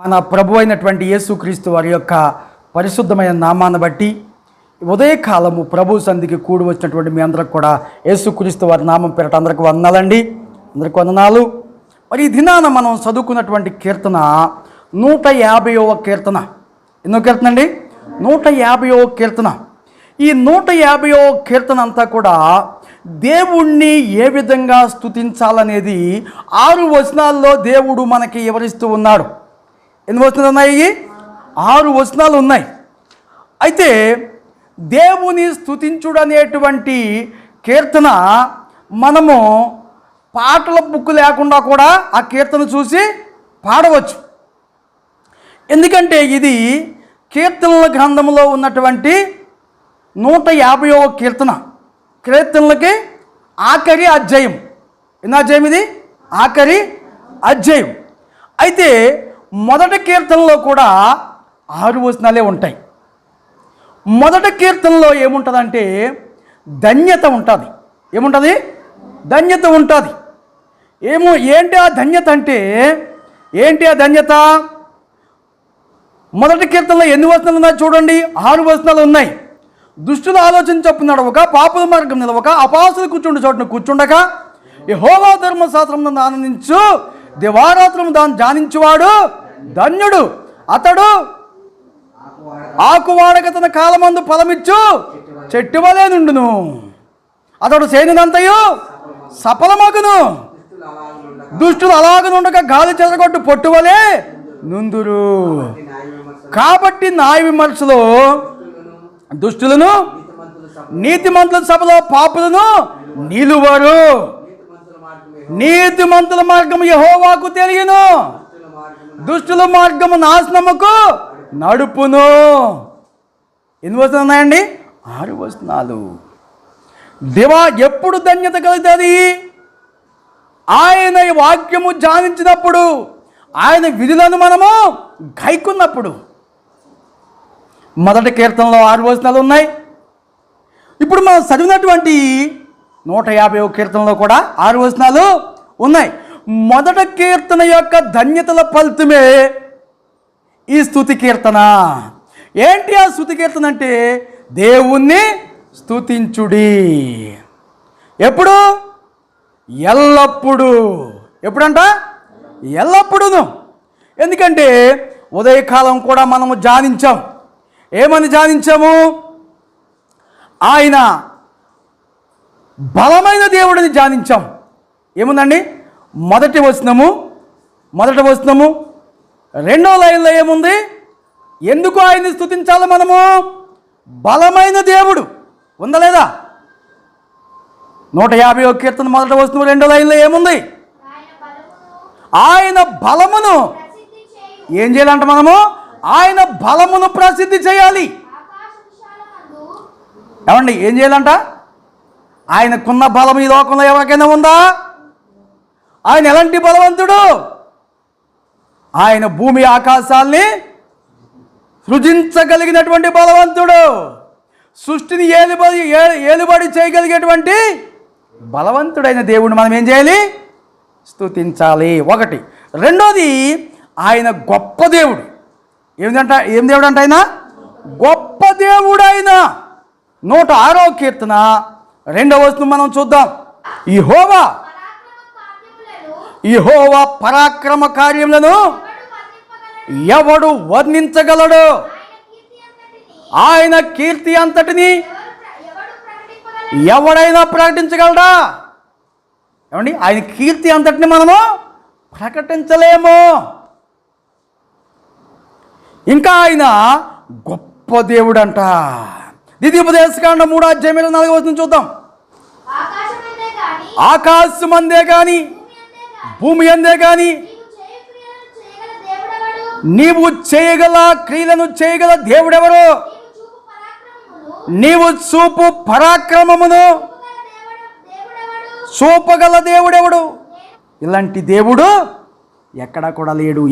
మన ప్రభు అయినటువంటి యేసుక్రీస్తు వారి యొక్క పరిశుద్ధమైన నామాన్ని బట్టి ఉదయకాలము ప్రభు సంధికి కూడి వచ్చినటువంటి మీ అందరికి కూడా యేసుక్రీస్తు వారి నామం పేరట అందరికి వందనాలండి అందరికి వందనాలు. మరి ఈ దినాన మనం చదువుకున్నటువంటి కీర్తన నూట యాభైవ కీర్తన. ఎన్నో కీర్తన అండి? నూట యాభైవ కీర్తన. ఈ నూట యాభైవ కీర్తన అంతా కూడా దేవుణ్ణి ఏ విధంగా స్తుతించాలనేది ఆరు వచనాల్లో దేవుడు మనకి వివరిస్తూ ఉన్నాడు. ఎన్ని వచనాలు ఉన్నాయి ఆరు వచనాలు ఉన్నాయి. అయితే దేవుని స్తుతించుడు అనేటువంటి కీర్తన మనము పాటల బుక్ లేకుండా కూడా ఆ కీర్తన చూసి పాడవచ్చు. ఎందుకంటే ఇది కీర్తనల గ్రంథంలో ఉన్నటువంటి నూట యాభైవ కీర్తన. కీర్తనలకి ఆఖరి అధ్యాయం. ఎన్న అధ్యాయం ఇది? ఆఖరి అధ్యాయం. అయితే మొదటి కీర్తనలో కూడా ఆరు వచనాలే ఉంటాయి. మొదటి కీర్తనలో ఏముంటుందంటే ధన్యత ఉంటుంది. ఏముంటుంది? ధన్యత ఉంటుంది. ఏమో ఏంటి ఆ ధన్యత అంటే? ఏంటి ఆ ధన్యత? మొదటి కీర్తనలో ఎన్ని వచనాలు ఉన్నాయి చూడండి. ఆరు వచనాలు ఉన్నాయి. దుష్టుల ఆలోచన చొప్పున నడవక పాపుల మార్గం నిలవక అపాసులు కూర్చుండు చోటును కూర్చుండక యెహోవా ధర్మశాస్త్రం నందు ఆనందించు దివారాత్రం దాన్ని జానించువాడు ధన్యుడు. అతడు ఆకు వాడక తన కాలమందు ఫలమిచ్చు చెట్టు నుండును అతడు సేనిదంతయు సఫలమగును. దుష్టులు అలాగనుండక గాలి చెదగొట్టు పొట్టువలే నుందురు. కాబట్టి న్యాయ విమర్శలో దుష్టులను నీతిమంతుల సభలో పాపులను నిలువరు. నీతిమంతుల మార్గం యహోవాకు తెలియను. దుష్టుల మార్గము నాశనముకు నడుపును. ఎన్ని వచనాలు ఉన్నాయండి? ఆరు వచనాలు. దివా ఎప్పుడు ధన్యత కలుగుతుంది? ఆయన ఈ వాక్యము ధ్యానించినప్పుడు ఆయన విధులను మనము గైకున్నప్పుడు. మొదటి కీర్తనలో ఆరు వచనాలు ఉన్నాయి. ఇప్పుడు మనం చదివినటువంటి నూట యాభై కీర్తనలో కూడా ఆరు వచనాలు ఉన్నాయి. మొదట కీర్తన యొక్క ధన్యతల ఫలితమే ఈ స్థుతి కీర్తన. ఏంటి ఆ స్థుతి కీర్తన అంటే? దేవుణ్ణి స్తుతించుడి. ఎప్పుడు? ఎల్లప్పుడూ. ఎప్పుడంట? ఎల్లప్పుడూను. ఎందుకంటే ఉదయకాలం కూడా మనము ధ్యానించాం. ఏమని ధ్యానించాము? ఆయన బలమైన దేవుడిని ధ్యానించాం. ఏముందండి? మొదటి వచనము మొదటి వచనము రెండో లైన్లో ఏముంది? ఎందుకు ఆయన్ని స్థుతించాలి మనము? బలమైన దేవుడు. ఉందా లేదా? నూట యాభై ఒక కీర్తన మొదట వస్తువు రెండో లైన్లో ఏముంది? ఆయన బలమును ఏం చేయాలంట మనము? ఆయన బలమును ప్రసిద్ధి చేయాలి. ఏమండి ఏం చేయాలంట? ఆయనకున్న బలం ఈ లోకంలో ఎవరికైనా ఉందా? ఆయన ఎలాంటి బలవంతుడు? ఆయన భూమి ఆకాశాల్ని సృజించగలిగినటువంటి బలవంతుడు. సృష్టిని ఏలుబడి ఏలుబడి చేయగలిగేటువంటి బలవంతుడైన దేవుడిని మనం ఏం చేయాలి? స్తుతించాలి. ఒకటి. రెండోది ఆయన గొప్ప దేవుడు. ఏమిటంట ఏం దేవుడు అంట ఆయన? గొప్ప దేవుడైన. నూట ఆరో కీర్తన రెండవ వస్తువు మనం చూద్దాం. ఈ హోవా ఈ హోవా పరాక్రమ కార్యములను ఎవడు వర్ణించగలడు? ఆయన కీర్తి అంతటిని ఎవడైనా ప్రకటించగలడా? ఏమండి? ఆయన కీర్తి అంతటిని మనము ప్రకటించలేము. ఇంకా ఆయన గొప్ప దేవుడంట. ద్వితీయోపదేశకాండ మూడో అధ్యాయం నాలుగు వచ్చిన చూద్దాం. ఆకాశమందే గాని ఆకాశం అందే కానీ భూమి అందే కానీ నీవు చేయగల దేవుడెవడు? నీవు చేయగల క్రియలను చేయగల దేవుడెవరు? నీవు చూపు పరాక్రమమును? చూపగల దేవుడు దేవుడెవడు? ఇలాంటి దేవుడు ఎక్కడా కూడా లేడు.